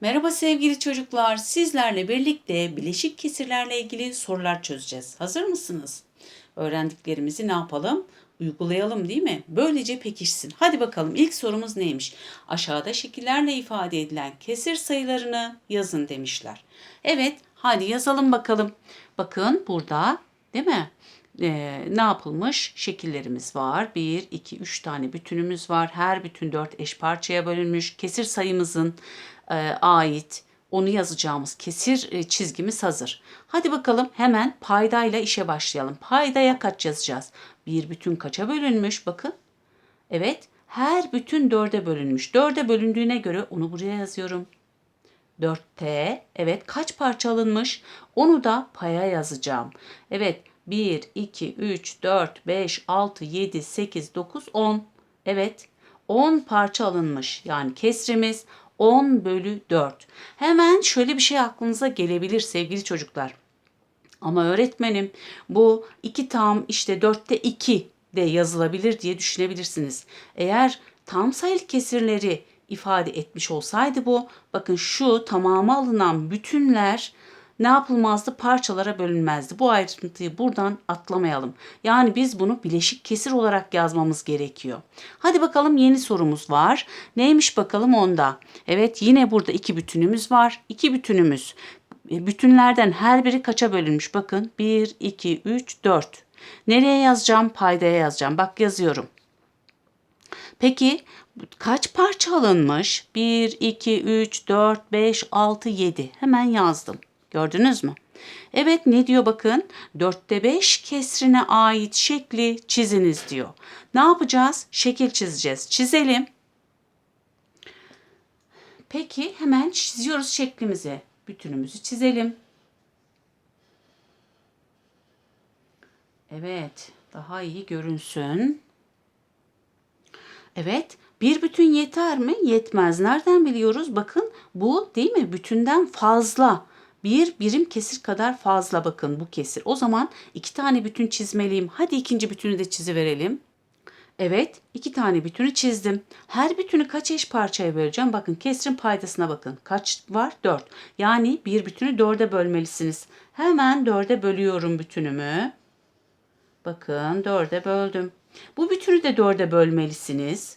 Merhaba sevgili çocuklar. Sizlerle birlikte bileşik kesirlerle ilgili sorular çözeceğiz. Hazır mısınız? Öğrendiklerimizi ne yapalım? Uygulayalım değil mi? Böylece pekişsin. Hadi bakalım ilk sorumuz neymiş? Aşağıda şekillerle ifade edilen kesir sayılarını yazın demişler. Evet, hadi yazalım bakalım. Bakın burada değil mi? Ee, ne yapılmış? Şekillerimiz var. 1, 2, 3 tane bütünümüz var. Her bütün 4 eş parçaya bölünmüş. Kesir sayımızın ait onu yazacağımız kesir e, çizgimiz hazır. Hadi bakalım hemen paydayla işe başlayalım. Paydaya kaç yazacağız? Bir bütün kaça bölünmüş? Bakın. Evet, her bütün dörde bölünmüş. Dörde bölündüğüne göre onu buraya yazıyorum. 4T. Evet kaç parça alınmış? Onu da paya yazacağım. Evet 1, 2, 3, 4, 5, 6, 7, 8, 9, 10. Evet 10 parça alınmış. Yani kesrimiz 10 bölü 4. Hemen şöyle bir şey aklınıza gelebilir sevgili çocuklar. Ama öğretmenim bu iki tam işte dörtte iki de yazılabilir diye düşünebilirsiniz. Eğer tam sayılı kesirleri ifade etmiş olsaydı bu bakın şu tamamı alınan bütünler ne yapılmazdı? Parçalara bölünmezdi. Bu ayrıntıyı buradan atlamayalım. Yani biz bunu bileşik kesir olarak yazmamız gerekiyor. Hadi bakalım yeni sorumuz var. Neymiş bakalım onda? Evet yine burada iki bütünümüz var. İki bütünümüz e, bütünlerden her biri kaça bölünmüş? Bakın 1, 2, 3, 4. Nereye yazacağım? Paydaya yazacağım. Bak yazıyorum. Peki kaç parça alınmış? 1, 2, 3, 4, 5, 6, 7. Hemen yazdım. Gördünüz mü? Evet ne diyor bakın? 4'te 5 kesrine ait şekli çiziniz diyor. Ne yapacağız? Şekil çizeceğiz. Çizelim. Peki hemen çiziyoruz şeklimizi. Bütünümüzü çizelim. Evet, daha iyi görünsün. Evet, bir bütün yeter mi? Yetmez. Nereden biliyoruz? Bakın bu değil mi? Bütünden fazla. Bir birim kesir kadar fazla bakın bu kesir. O zaman iki tane bütün çizmeliyim. Hadi ikinci bütünü de çiziverelim. Evet, iki tane bütünü çizdim. Her bütünü kaç eş parçaya böleceğim? Bakın kesrin paydasına bakın. Kaç var? 4. Yani bir bütünü dörde bölmelisiniz. Hemen dörde bölüyorum bütünümü. Bakın dörde böldüm. Bu bütünü de dörde bölmelisiniz.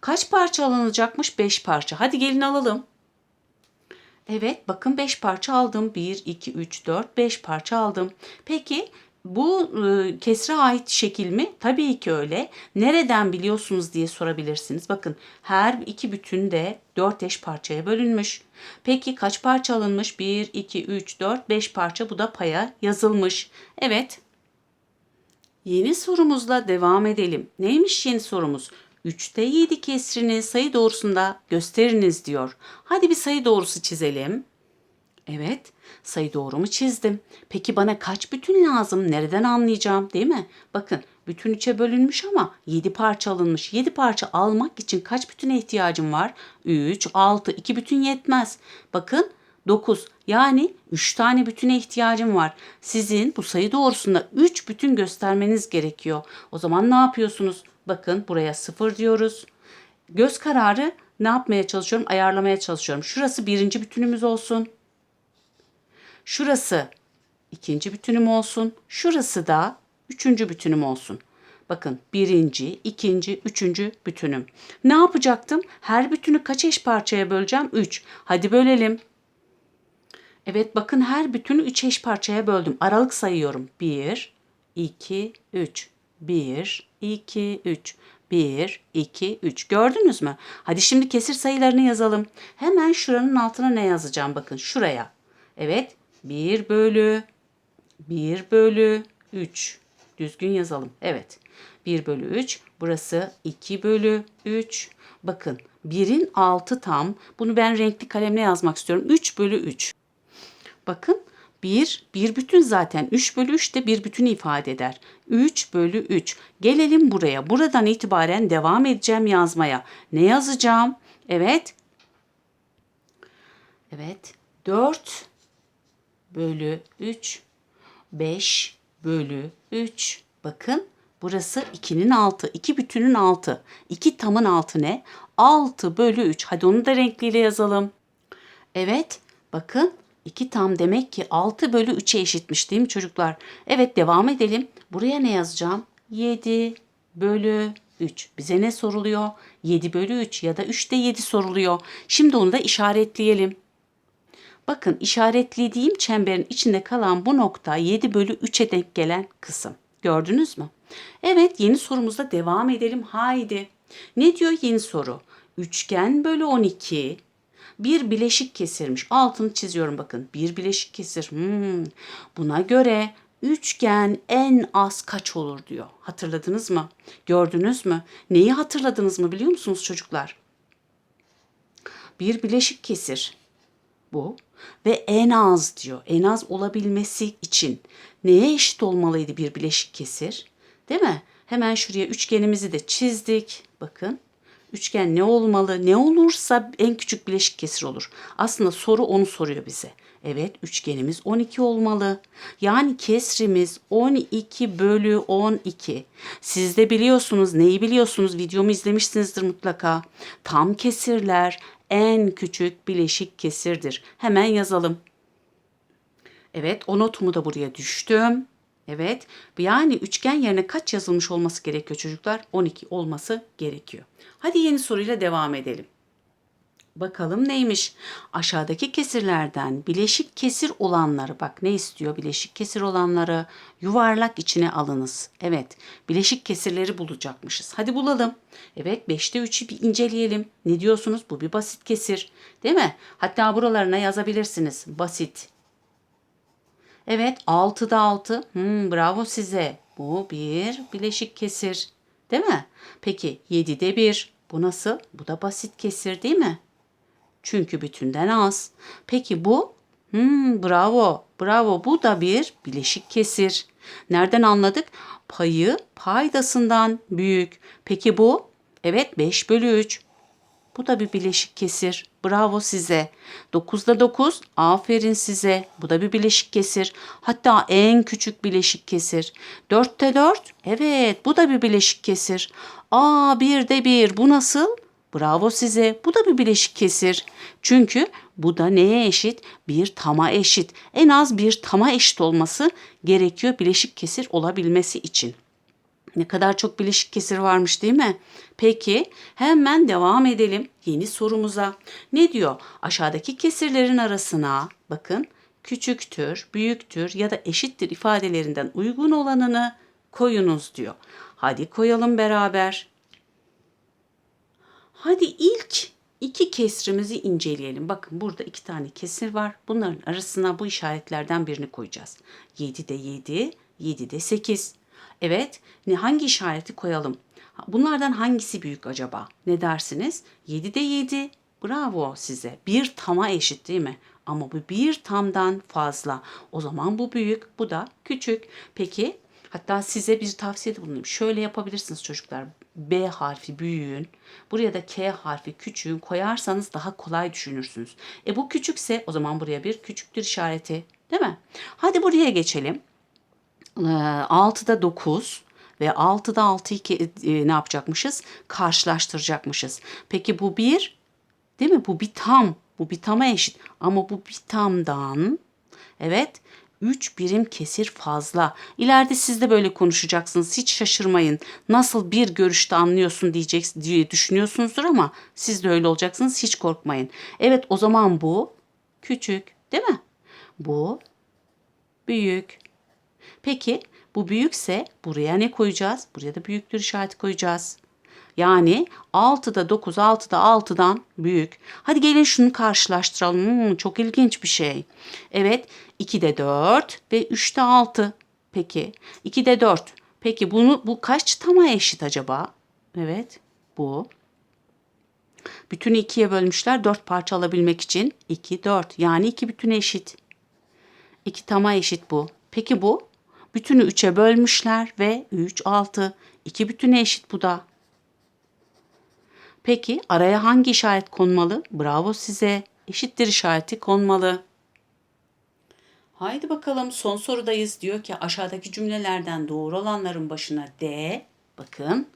Kaç parça alınacakmış? 5 parça. Hadi gelin alalım. Evet bakın 5 parça aldım. 1, 2, 3, 4, 5 parça aldım. Peki bu e, kesre ait şekil mi? Tabii ki öyle. Nereden biliyorsunuz diye sorabilirsiniz. Bakın her iki bütün de 4 eş parçaya bölünmüş. Peki kaç parça alınmış? 1, 2, 3, 4, 5 parça bu da paya yazılmış. Evet. Yeni sorumuzla devam edelim. Neymiş yeni sorumuz? 3'te 7 kesrini sayı doğrusunda gösteriniz diyor. Hadi bir sayı doğrusu çizelim. Evet, sayı doğrumu çizdim. Peki bana kaç bütün lazım? Nereden anlayacağım, değil mi? Bakın, bütün üçe bölünmüş ama 7 parça alınmış. 7 parça almak için kaç bütüne ihtiyacım var? 3, 6, 2 bütün yetmez. Bakın, 9 yani 3 tane bütüne ihtiyacım var. Sizin bu sayı doğrusunda 3 bütün göstermeniz gerekiyor. O zaman ne yapıyorsunuz? Bakın buraya 0 diyoruz. Göz kararı ne yapmaya çalışıyorum? Ayarlamaya çalışıyorum. Şurası birinci bütünümüz olsun. Şurası ikinci bütünüm olsun. Şurası da üçüncü bütünüm olsun. Bakın birinci, ikinci, üçüncü bütünüm. Ne yapacaktım? Her bütünü kaç eş parçaya böleceğim? 3. Hadi bölelim. Evet bakın her bütünü 3 eş parçaya böldüm. Aralık sayıyorum. 1, 2, 3. 1, 2, 3. 1, 2, 3. Gördünüz mü? Hadi şimdi kesir sayılarını yazalım. Hemen şuranın altına ne yazacağım? Bakın şuraya. Evet 1 bölü 1 bölü 3. Düzgün yazalım. Evet. 1 bölü 3. Burası 2 bölü 3. Bakın 1'in 6 tam. Bunu ben renkli kalemle yazmak istiyorum. 3 bölü 3. Bakın 1, bir bütün zaten. 3 bölü 3 de bir bütünü ifade eder. 3 bölü 3. Gelelim buraya. Buradan itibaren devam edeceğim yazmaya. Ne yazacağım? Evet. Evet. 4 bölü 3. 5 bölü 3. Bakın burası 2'nin altı. 2 bütünün altı. 2 tamın altı ne? 6 bölü 3. Hadi onu da renkliyle yazalım. Evet bakın 2 tam demek ki 6 bölü 3'e eşitmiş değil mi çocuklar? Evet devam edelim. Buraya ne yazacağım? 7 bölü 3. Bize ne soruluyor? 7 bölü 3 ya da 3'te 7 soruluyor. Şimdi onu da işaretleyelim. Bakın işaretlediğim çemberin içinde kalan bu nokta 7 bölü 3'e denk gelen kısım. Gördünüz mü? Evet yeni sorumuzda devam edelim. Haydi. Ne diyor yeni soru? Üçgen bölü 12 bir bileşik kesirmiş. Altını çiziyorum bakın. Bir bileşik kesir. Hmm. Buna göre üçgen en az kaç olur diyor. Hatırladınız mı? Gördünüz mü? Neyi hatırladınız mı biliyor musunuz çocuklar? Bir bileşik kesir bu ve en az diyor. En az olabilmesi için neye eşit olmalıydı bir bileşik kesir? Değil mi? Hemen şuraya üçgenimizi de çizdik. Bakın. Üçgen ne olmalı? Ne olursa en küçük bileşik kesir olur. Aslında soru onu soruyor bize. Evet üçgenimiz 12 olmalı. Yani kesrimiz 12 bölü 12. Siz de biliyorsunuz neyi biliyorsunuz videomu izlemişsinizdir mutlaka. Tam kesirler en küçük bileşik kesirdir. Hemen yazalım. Evet o notumu da buraya düştüm. Evet yani üçgen yerine kaç yazılmış olması gerekiyor çocuklar? 12 olması gerekiyor. Hadi yeni soruyla devam edelim. Bakalım neymiş? Aşağıdaki kesirlerden bileşik kesir olanları bak ne istiyor bileşik kesir olanları yuvarlak içine alınız. Evet bileşik kesirleri bulacakmışız. Hadi bulalım. Evet 5'te 3'ü bir inceleyelim. Ne diyorsunuz? Bu bir basit kesir. Değil mi? Hatta buralarına yazabilirsiniz. Basit. Evet 6'da 6. Hmm, bravo size. Bu bir bileşik kesir. Değil mi? Peki 7'de 1. Bu nasıl? Bu da basit kesir değil mi? Çünkü bütünden az. Peki bu? Hmm, bravo, bravo. Bu da bir bileşik kesir. Nereden anladık? Payı paydasından büyük. Peki bu? Evet 5 bölü 3. Bu da bir bileşik kesir. Bravo size. 9'da 9. Aferin size. Bu da bir bileşik kesir. Hatta en küçük bileşik kesir. 4'te 4. Evet bu da bir bileşik kesir. Aa 1'de 1. Bu nasıl? Bravo size. Bu da bir bileşik kesir. Çünkü bu da neye eşit? Bir tama eşit. En az bir tama eşit olması gerekiyor bileşik kesir olabilmesi için. Ne kadar çok bileşik kesir varmış değil mi? Peki hemen devam edelim yeni sorumuza. Ne diyor? Aşağıdaki kesirlerin arasına bakın küçüktür, büyüktür ya da eşittir ifadelerinden uygun olanını koyunuz diyor. Hadi koyalım beraber. Hadi ilk iki kesrimizi inceleyelim. Bakın burada iki tane kesir var. Bunların arasına bu işaretlerden birini koyacağız. 7'de 7, 7'de 8. Evet, hangi işareti koyalım? Bunlardan hangisi büyük acaba? Ne dersiniz? 7'de 7. Bravo size. Bir tama eşit değil mi? Ama bu bir tamdan fazla. O zaman bu büyük, bu da küçük. Peki, hatta size bir tavsiyede bulunayım. Şöyle yapabilirsiniz çocuklar. B harfi büyüğün, buraya da K harfi küçüğün koyarsanız daha kolay düşünürsünüz. E bu küçükse o zaman buraya bir küçüktür işareti değil mi? Hadi buraya geçelim. 6'da 9 ve 6'da 6'yı e, ne yapacakmışız? Karşılaştıracakmışız. Peki bu bir değil mi? Bu bir tam. Bu bir tama eşit. Ama bu bir tamdan evet 3 birim kesir fazla. İleride siz de böyle konuşacaksınız. Hiç şaşırmayın. Nasıl bir görüşte anlıyorsun diyecek diye düşünüyorsunuzdur ama siz de öyle olacaksınız. Hiç korkmayın. Evet o zaman bu küçük değil mi? Bu büyük. Peki bu büyükse buraya ne koyacağız? Buraya da büyüktür işareti koyacağız. Yani 6'da 9, 6'da 6'dan büyük. Hadi gelin şunu karşılaştıralım. Hmm, çok ilginç bir şey. Evet 2'de 4 ve 3'te 6. Peki 2'de 4. Peki bunu bu kaç tama eşit acaba? Evet bu. Bütünü ikiye bölmüşler 4 parça alabilmek için. 2, 4 yani 2 bütüne eşit. 2 tama eşit bu. Peki bu? Bütünü 3'e bölmüşler ve 3, 6. 2 bütüne eşit bu da. Peki araya hangi işaret konmalı? Bravo size. Eşittir işareti konmalı. Haydi bakalım son sorudayız. Diyor ki aşağıdaki cümlelerden doğru olanların başına D, bakın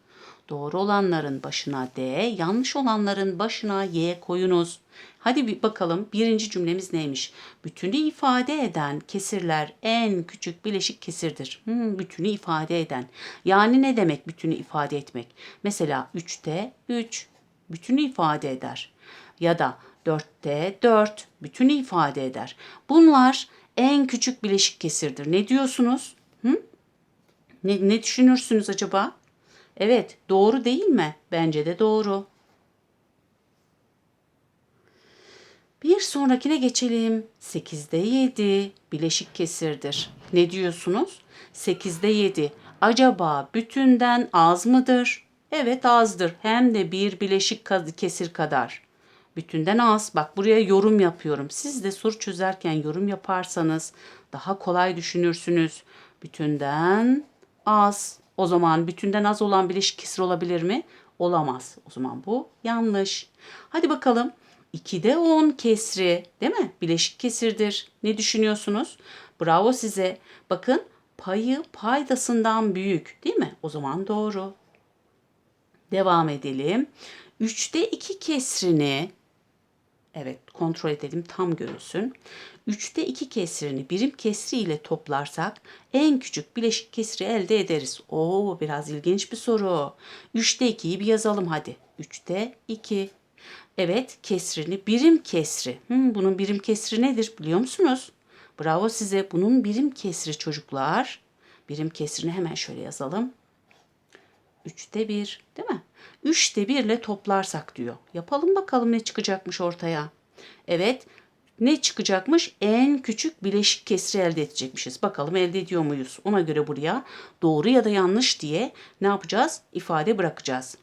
Doğru olanların başına D, yanlış olanların başına Y koyunuz. Hadi bir bakalım birinci cümlemiz neymiş? Bütünü ifade eden kesirler en küçük bileşik kesirdir. Hmm, bütünü ifade eden. Yani ne demek bütünü ifade etmek? Mesela 3'te 3 bütünü ifade eder. Ya da 4'te 4 bütünü ifade eder. Bunlar en küçük bileşik kesirdir. Ne diyorsunuz? Hı? Ne, ne düşünürsünüz acaba? Evet, doğru değil mi? Bence de doğru. Bir sonrakine geçelim. 8'de 7 bileşik kesirdir. Ne diyorsunuz? 8'de 7 acaba bütünden az mıdır? Evet azdır. Hem de bir bileşik kesir kadar. Bütünden az. Bak buraya yorum yapıyorum. Siz de soru çözerken yorum yaparsanız daha kolay düşünürsünüz. Bütünden az. O zaman bütünden az olan bileşik kesir olabilir mi? Olamaz. O zaman bu yanlış. Hadi bakalım. 2'de 10 kesri değil mi? Bileşik kesirdir. Ne düşünüyorsunuz? Bravo size. Bakın payı paydasından büyük değil mi? O zaman doğru. Devam edelim. 3'te 2 kesrini Evet kontrol edelim tam görülsün. 3'te 2 kesrini birim kesri ile toplarsak en küçük bileşik kesri elde ederiz. Oo biraz ilginç bir soru. 3'te 2'yi bir yazalım hadi. 3'te 2. Evet kesrini birim kesri. Hmm, bunun birim kesri nedir biliyor musunuz? Bravo size. Bunun birim kesri çocuklar. Birim kesrini hemen şöyle yazalım. Üçte bir değil mi? Üçte bir ile toplarsak diyor. Yapalım bakalım ne çıkacakmış ortaya. Evet ne çıkacakmış? En küçük bileşik kesri elde edecekmişiz. Bakalım elde ediyor muyuz? Ona göre buraya doğru ya da yanlış diye ne yapacağız? İfade bırakacağız.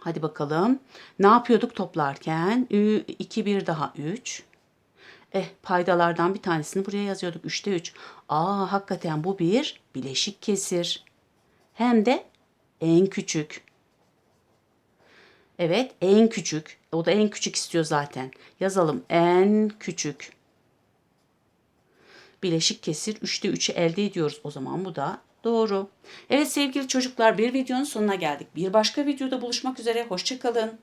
Hadi bakalım. Ne yapıyorduk toplarken? 2 bir daha 3. Eh paydalardan bir tanesini buraya yazıyorduk. 3'te 3. Aa hakikaten bu bir bileşik kesir. Hem de en küçük. Evet en küçük. O da en küçük istiyor zaten. Yazalım en küçük. Bileşik kesir 3'te 3'ü elde ediyoruz. O zaman bu da doğru. Evet sevgili çocuklar bir videonun sonuna geldik. Bir başka videoda buluşmak üzere. Hoşçakalın.